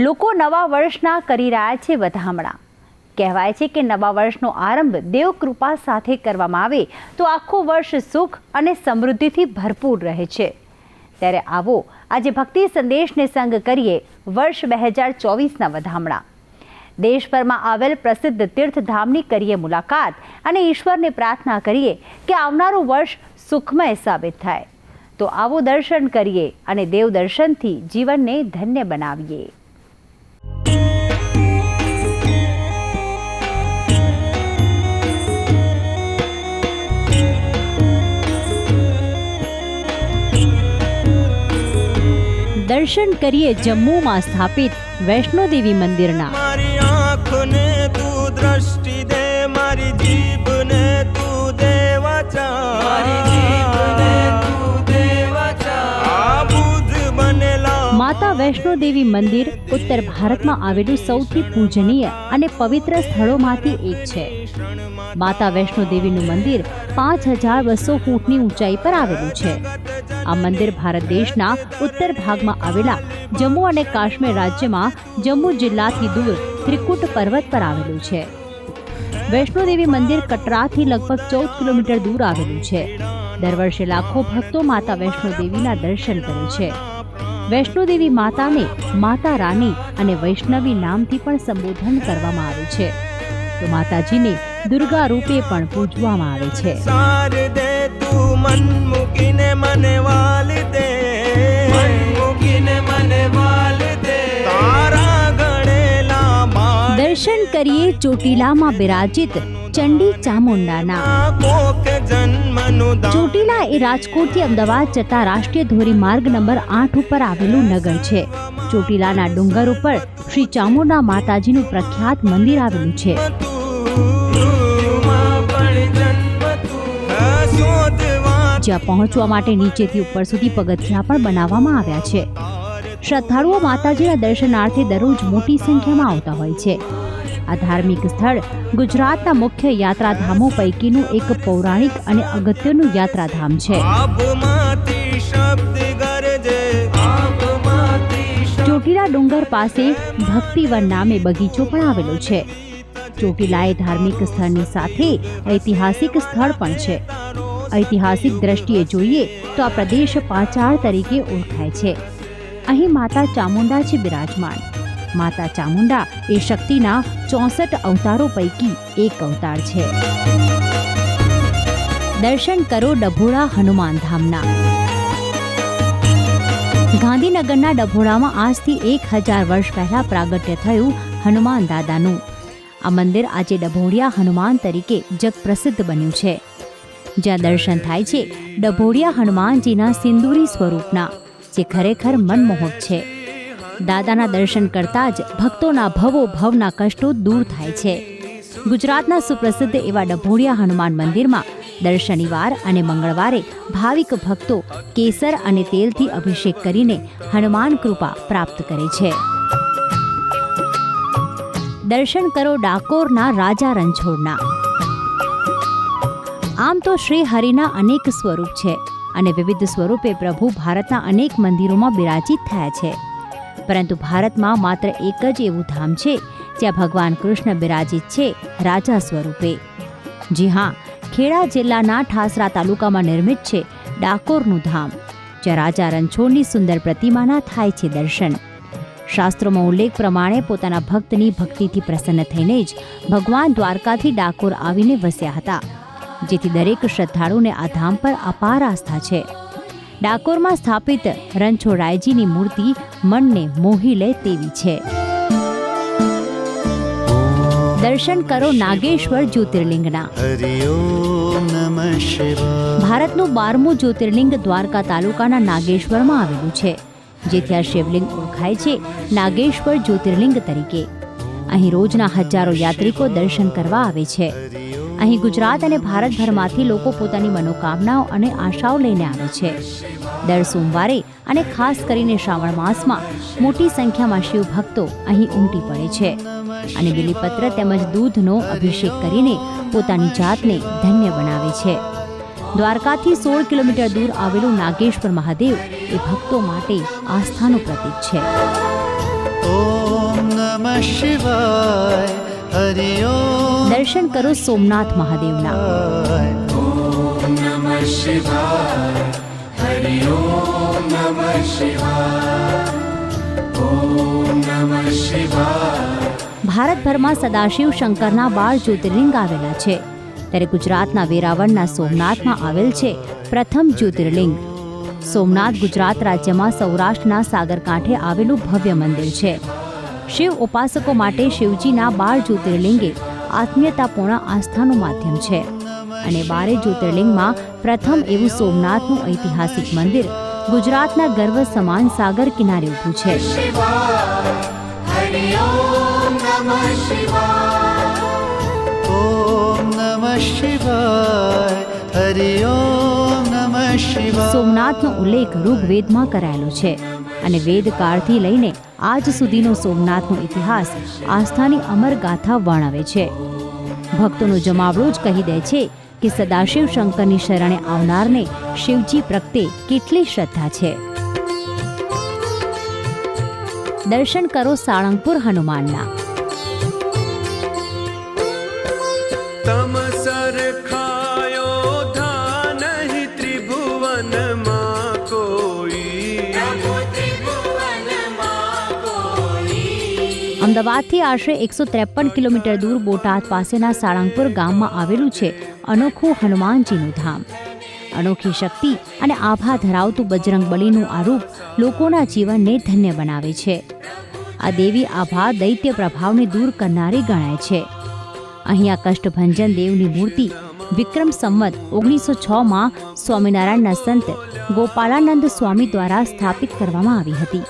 લોકો નવા વર્ષના કરી રહ્યા છે વધામણા. કહેવાય છે કે નવા વર્ષનો આરંભ દેવ કૃપા સાથે કરવામાં આવે તો આખું વર્ષ સુખ અને સમૃદ્ધિથી ભરપૂર રહે છે. ત્યારે આવો આજે ભક્તિ સંદેશને સંગ કરીએ વર્ષ બે હજાર ચોવીસના વધામણા. દેશભરમાં આવેલ પ્રસિદ્ધ તીર્થધામની કરીએ મુલાકાત અને ઈશ્વરને પ્રાર્થના કરીએ કે આવનારું વર્ષ સુખમય સાબિત થાય. તો આવો દર્શન કરીએ અને દેવ દર્શનથી જીવનને ધન્ય બનાવીએ. દર્શન કરીએ જમ્મુમાં સ્થાપિત વૈષ્ણોદેવી મંદિરના. મારી આંખને તું દ્રષ્ટિ દે મારી જીભને તું દે મારી જીભને તું દે વાચા. બનેલા માતા વૈષ્ણોદેવી મંદિર ઉત્તર ભારતમાં આવેલું સૌથી પૂજનીય અને પવિત્ર સ્થળોમાંથી એક છે. માતા વૈષ્ણોદેવીનું મંદિર પાંચ હજાર બસો ફૂટની ઊંચાઈ પર આવેલું છે. આ મંદિર ભારત દેશના ઉત્તર ભાગમાં આવેલા જમ્મુ અને કાશ્મીર રાજ્યમાં જમ્મુ જિલ્લાથી દૂર ત્રિકુટ પર્વત પર આવેલું છે. વૈષ્ણોદેવી મંદિર કટરાથી લગભગ ચૌદ કિલોમીટર દૂર આવેલું છે. દર વર્ષે લાખો ભક્તો માતા વૈષ્ણોદેવીના દર્શન કરે છે. વૈષ્ણોદેવી માતાને માતા રાની અને વૈષ્ણવી નામથી પણ સંબોધન કરવામાં આવે છે. તો માતાજીને દુર્ગા રૂપે પણ પૂજવામાં આવે છે. મન મૂકીને મને વાલ દે. મન મૂકીને મને વાલ દે. તારા ગણેલા માર દર્શન કરીએ ચોટીલામાં બિરાજિત ચંડી ચામુંડાના. કોક જન્મનું ચોટીલા એ રાજકોટથી અમદાવાદ જતા રાષ્ટ્રીય ધોરીમાર્ગ નંબર આઠ ઉપર આવેલું નગર છે. ચોટીલાના ડુંગર ઉપર શ્રી ચામુંડા માતાજીનું પ્રખ્યાત મંદિર આવેલું છે. જ્યાં પહોંચવા માટે નીચેથી ઉપર સુધી પગથિયા પણ બનાવવામાં આવ્યા છે. શ્રદ્ધાળુઓ માતાજીના દર્શનાર્થે દરરોજ મોટી સંખ્યામાં આવતા હોય છે. આ ધાર્મિક સ્થળ ગુજરાતના મુખ્ય યાત્રાધામો પૈકીનું એક પૌરાણિક અને અગત્યનું યાત્રાધામ છે. ચોટીલા ડુંગર પાસે ભક્તિવન નામે બગીચો પણ આવેલો છે. ચોટીલા એ ધાર્મિક સ્થળની સાથે ઐતિહાસિક સ્થળ પણ છે. ઐતિહાસિક દ્રષ્ટિએ જોઈએ તો આ પ્રદેશ પાચાળ તરીકે ઓળખાય છે. અહીં માતા ચામુંડા છે બિરાજમાન. માતા ચામુંડા એ શક્તિના ચોસઠ અવતારો પૈકી એક અવતાર છે. દર્શન કરો ડભોળા હનુમાન ધામના. ગાંધીનગરના ડભોળામાં આજથી એક હજાર વર્ષ પહેલા પ્રાગટ્ય થયું હનુમાન દાદાનું. આ મંદિર આજે ડભોળિયા હનુમાન તરીકે જગપ્રસિદ્ધ બન્યું છે. જ્યાં દર્શન થાય છે ડભોળિયા હનુમાનજીના સિંદૂરી સ્વરૂપના, જે ખરેખર મનમોહક છે. દાદાના દર્શન કરતા જ ભક્તોના ભવો ભવના કષ્ટો દૂર થાય છે. ગુજરાતના સુપ્રસિદ્ધ એવા ડભોડિયા હનુમાન મંદિરમાં દર અને મંગળવારે ભાવિક ભક્તો કેસર અને તેલથી અભિષેક કરીને હનુમાન કૃપા પ્રાપ્ત કરે છે. દર્શન કરો ડાકોરના રાજા રણછોડના. આમ તો શ્રી હરિના અનેક સ્વરૂપ છે અને વિવિધ સ્વરૂપે પ્રભુ ભારતના અનેક મંદિરોમાં બિરાજિત થયા છે. પરંતુ ભારતમાં માત્ર એક જ એવું ધામ છે, જ્યાં ભગવાન કૃષ્ણ બિરાજિત છે, રાજા સ્વરૂપે. જી હા, ખેડા જિલ્લાના ઠાસરા તાલુકામાં નિર્મિત છે ડાકોરનું ધામ, જ્યાં રાજા રણછોડની સુંદર પ્રતિમાના થાય છે દર્શન. શાસ્ત્રોમાં ઉલ્લેખ પ્રમાણે પોતાના ભક્તની ભક્તિથી પ્રસન્ન થઈને જ ભગવાન દ્વારકાથી ડાકોર આવીને વસ્યા હતા. જેથી દરેક શ્રદ્ધાળુને આ ધામ પર અપાર આસ્થા છે. ડાકોરમાં સ્થાપિત રણછોડરાયજીની મૂર્તિ મનને મોહી લે તેવી છે. દર્શન કરો નાગેશ્વર જ્યોતિર્લિંગના. ભારતનું બારમું જ્યોતિર્લિંગ દ્વારકા તાલુકાના નાગેશ્વરમાં આવેલું છે જેથી આ શિવલિંગ ઓળખાય છે નાગેશ્વર જ્યોતિર્લિંગ તરીકે. અહીં રોજના હજારો યાત્રિકો દર્શન કરવા આવે છે. અહીં ગુજરાત અને ભારતભરમાંથી લોકો પોતાની મનોકામનાઓ અને આશાઓ લઈને આવે છે. દર સોમવારે અને ખાસ કરીને શ્રાવણ માસમાં મોટી સંખ્યામાં શિવ ભક્તો અહીં ઉમટી પડે છે અને બિલીપત્ર તેમજ દૂધનો અભિષેક કરીને પોતાની જાતને ધન્ય બનાવે છે. દ્વારકાથી સોળ કિલોમીટર દૂર આવેલું નાગેશ્વર મહાદેવ એ ભક્તો માટે આસ્થાનું પ્રતીક છે. ઓમ નમઃ શિવાય. દર્શન કરો સોમનાથ મહાદેવના. ભારતભરમાં સદાશિવ શંકરના બાર જ્યોતિર્લિંગ આવેલા છે. ત્યારે ગુજરાતના વેરાવળના સોમનાથમાં આવેલ છે પ્રથમ જ્યોતિર્લિંગ. સોમનાથ ગુજરાત રાજ્યમાં સૌરાષ્ટ્રના સાગરકાંઠે આવેલું ભવ્ય મંદિર છે. શિવ ઉપાસકો માટે શિવજીના બાર જ્યોતિર્લિંગે આત્મીયતાપૂર્ણ આસ્થાનું માધ્યમ છે. અને બારે જ્યોતિર્લિંગમાં પ્રથમ એવું સોમનાથનું ઐતિહાસિક મંદિર ગુજરાતના ગર્વ સમાન સાગર કિનારે ઊભું છે. સોમનાથનો ઉલ્લેખ ઋગ્વેદમાં કરાયેલો છે. અને વેદકાળથી લઈને આજ સુધીનો સોમનાથનો ઇતિહાસ આસ્થાની અમર ગાથા વર્ણવે છે. ભક્તોનો જમાવડો જ કહી દે છે કે સદાશિવ શંકરની શરણે આવનારને શિવજી પ્રત્યે કેટલી શ્રદ્ધા છે. દર્શન કરો સાળંગપુર હનુમાનના. અમદાવાદથી આશરે એકસો ત્રેપન કિલોમીટર દૂર બોટાદ પાસેના સાળંગપુર ગામમાં આવેલું છે અનોખું હનુમાનજીનું ધામ. અનોખી શક્તિ અને આભા ધરાવતું બજરંગ બલીનું આ રૂપ લોકોના જીવનને ધન્ય બનાવે છે. આ દેવી આભા દૈત્ય પ્રભાવને દૂર કરનારી ગણાય છે. અહીંયા કષ્ટભંજન દેવની મૂર્તિ વિક્રમ સંવત ઓગણીસો છમાં સ્વામિનારાયણના સંત ગોપાલાનંદ સ્વામી દ્વારા સ્થાપિત કરવામાં આવી હતી.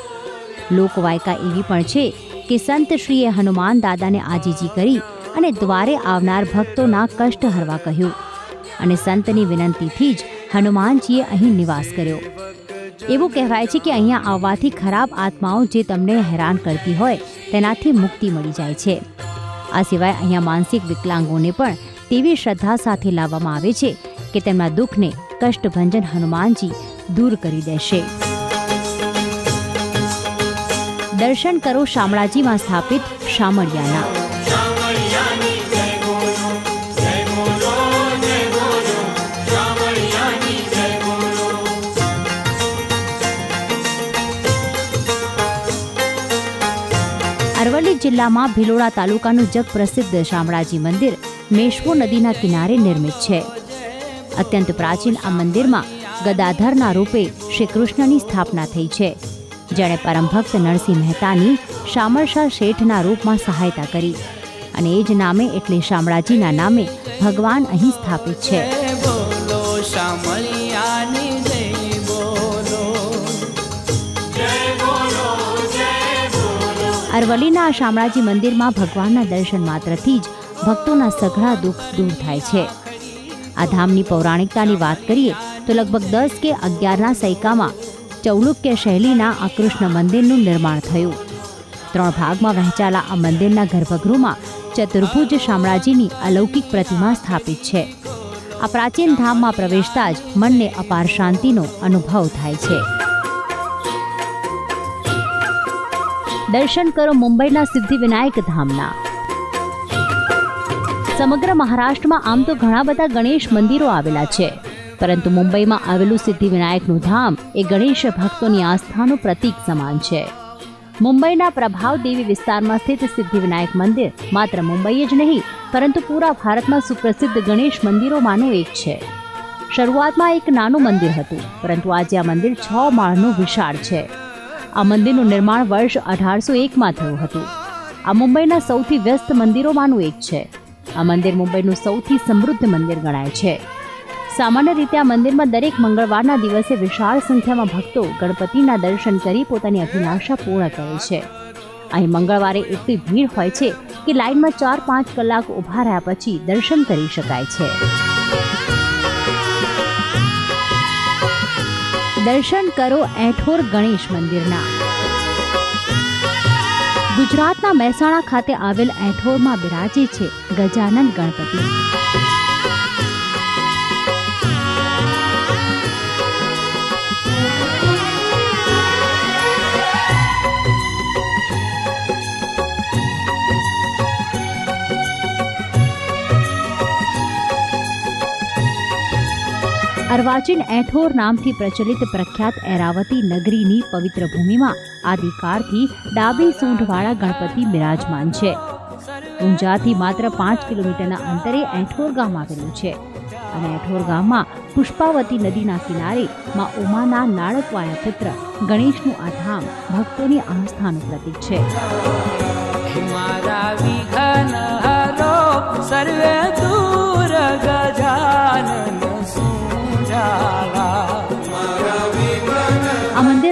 લોકવાયકા એવી પણ છે કે સંત શ્રીએ હનુમાન દાદાને આજીજી કરી અને દ્વારે આવનાર ભક્તોના કષ્ટ હરવા કહ્યું. અને સંતની વિનંતીથી જ હનુમાનજીએ અહીં નિવાસ કર્યો. એવું કહેવાય છે કે અહીંયા આવવાથી ખરાબ આત્માઓ જે તમને હેરાન કરતી હોય, તેનાથી મુક્તિ મળી જાય છે. આ સિવાય અહીંયા માનસિક વિકલાંગોને પણ તેવી શ્રદ્ધા સાથે લાવવામાં આવે છે કે તેમના દુઃખને કષ્ટભંજન હનુમાનજી દૂર કરી દેશે. દર્શન કરો શામળાજીમાં સ્થાપિત શામળિયાના. અરવલ્લી જિલ્લામાં ભિલોડા તાલુકાનું જગપ્રસિદ્ધ શામળાજી મંદિર મેશ્વો નદીના કિનારે નિર્મિત છે. અત્યંત પ્રાચીન આ મંદિરમાં ગદાધરના રૂપે શ્રી કૃષ્ણની સ્થાપના થઈ છે. જેણે પરમભક્ત નરસિંહ મહેતાની શામળશા શેઠના રૂપમાં સહાયતા કરી. અને એ જ નામે એટલે શામળાજીના નામે ભગવાન અહીં સ્થાપિત છે. અરવલ્લીના આ શામળાજી મંદિરમાં ભગવાનના દર્શન માત્રથી જ ભક્તોના સઘળા દુઃખ દૂર થાય છે. આ ધામની પૌરાણિકતાની વાત કરીએ તો લગભગ દસ કે અગિયારના સૈકામાં ચૌલુક્ય શૈલીના આ કૃષ્ણ મંદિરનું નિર્માણ થયું. ત્રણ ભાગમાં વહેંચાયેલા આ મંદિરના ગર્ભગૃહમાં ચતુર્ભુજ શામળાજીની અલૌકિક પ્રતિમા સ્થાપિત છે. આ પ્રાચીન ધામમાં પ્રવેશતા જ મનને અપાર શાંતિનો અનુભવ થાય છે. દર્શન કરો મુંબઈના સિદ્ધિવિનાયક ધામના. સમગ્ર મહારાષ્ટ્રમાં આમ તો ઘણા બધા ગણેશ મંદિરો આવેલા છે. પરંતુ મુંબઈમાં આવેલું સિદ્ધિવિનાયકનું ધામ એ ગણેશ ભક્તોની આસ્થાનું પ્રતીક સમાન છે. મુંબઈના પ્રભાવ દેવી વિસ્તારમાં સ્થિત સિદ્ધિવિનાયક મંદિર માત્ર મુંબઈ જ નહીં, પરંતુ પૂરા ભારતમાં સુપ્રસિદ્ધ ગણેશ મંદિરોમાંનું એક છે. શરૂઆતમાં એક નાનું મંદિર હતું, પરંતુ આજે આ મંદિર છ માળનું વિશાળ છે. આ મંદિરનું નિર્માણ વર્ષ અઢારસો એકમાં થયું હતું. આ મુંબઈના સૌથી વ્યસ્ત મંદિરોમાંનું એક છે. આ મંદિર મુંબઈનું સૌથી સમૃદ્ધ મંદિર ગણાય છે. સામાન્ય રીતે આ મંદિરમાં દરેક મંગળવારના દિવસે વિશાળ સંખ્યામાં ભક્તો ગણપતિના દર્શન કરી પોતાની અભિલાષા પૂર્ણ કરે છે. અહીં મંગળવારે એટલી ભીડ હોય છે કે લાઇનમાં ચાર પાંચ કલાક ઊભા રહ્યા પછી દર્શન કરી શકાય છે. દર્શન કરો એઠોર ગણેશ મંદિરના. ગુજરાતના મહેસાણા ખાતે આવેલ એઠોરમાં બિરાજે છે ગજાનંદ ગણપતિ. અર્વાચીન એઠોર નામથી પ્રચલિત પ્રખ્યાત એરાવતી નગરીની પવિત્ર ભૂમિમાં આદિકાળથી ડાબી સૂંઢવાળા ગણપતિ બિરાજમાન છે. ઊંઝાથી માત્ર પાંચ કિલોમીટરના અંતરે એઠોર ગામ આવેલું છે અને એઠોર ગામમાં પુષ્પાવતી નદીના કિનારે માં ઉમાના નાળકવાયા પુત્ર ગણેશનું આ ધામ ભક્તોની આસ્થાનું પ્રતીક છે.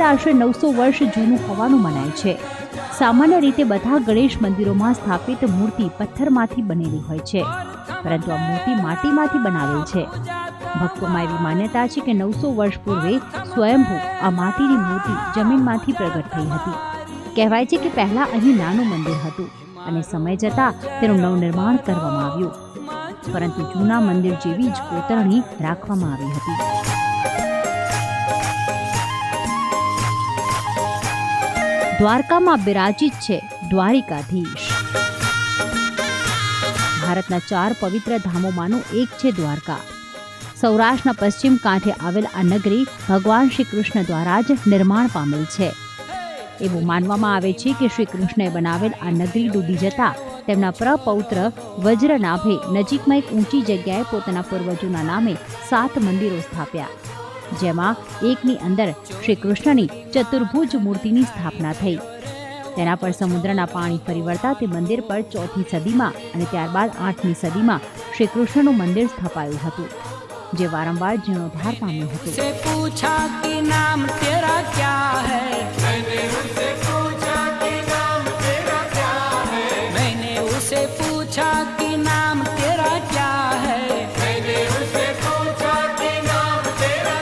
આશરે નવસો વર્ષ જૂનું હોવાનું મનાય છે. સામાન્ય રીતે બધા ગણેશ મંદિરોમાં સ્થાપિત મૂર્તિ પથ્થરમાંથી બનેલી હોય છે. પરંતુ આ મૂર્તિ માટીમાંથી બનાવેલ છે. ભક્તોમાં એવી માન્યતા છે કે નવસો વર્ષ પૂર્વે સ્વયંભૂ આ માટીની મૂર્તિ જમીનમાંથી પ્રગટ થઈ હતી. કહેવાય છે કે પહેલા અહીં નાનું મંદિર હતું અને સમય જતાં તેનું નવનિર્માણ કરવામાં આવ્યું. પરંતુ જૂના મંદિર જેવી જ કોતરણી રાખવામાં આવી હતી. દ્વારકામાં બિરાજિત છે દ્વારિકાધીશ. ભારતના ચાર પવિત્ર ધામોમાંનું એક છે દ્વારકા. સૌરાષ્ટ્રના પશ્ચિમ કાંઠે આવેલ આ નગરી ભગવાન શ્રી કૃષ્ણ દ્વારા જ નિર્માણ પામેલ છે. એવું માનવામાં આવે છે કે શ્રી કૃષ્ણએ બનાવેલ આ નગરી ડૂબી જતા તેમના પ્રપૌત્ર વજ્રનાભે નજીકમાં એક ઊંચી જગ્યાએ પોતાના પૂર્વજોના નામે સાત મંદિરો સ્થાપ્યા. જેમાં એકની અંદર શ્રી કૃષ્ણની ચતુર્ભુજ મૂર્તિની સ્થાપના થઈ. તેના પર સમુદ્રના પાણી ફરી વળતા તે મંદિર પર ચોથી સદીમાં અને ત્યારબાદ આઠમી સદીમાં શ્રી કૃષ્ણનું મંદિર સ્થપાયું હતું જે વારંવાર જીર્ણોદ્ધાર પામ્યું હતું. से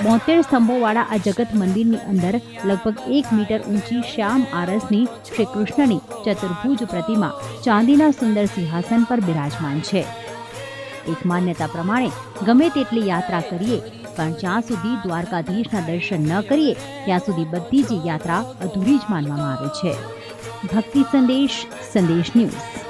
બોતેર સ્તંભોવાળા આ જગત મંદિરની અંદર લગભગ એક મીટર ઊંચી શ્યામ આરસની શ્રી કૃષ્ણની ચતુર્ભુજ પ્રતિમા ચાંદીના સુંદર સિંહાસન પર બિરાજમાન છે. એક માન્યતા પ્રમાણે, ગમે તેટલી યાત્રા કરીએ, પણ જ્યાં સુધી દ્વારકાધીશના દર્શન ન કરીએ, ત્યાં સુધી બધી જ યાત્રા અધૂરી જ માનવામાં આવે છે. ભક્તિ સંદેશ સંદેશ ન્યૂઝ.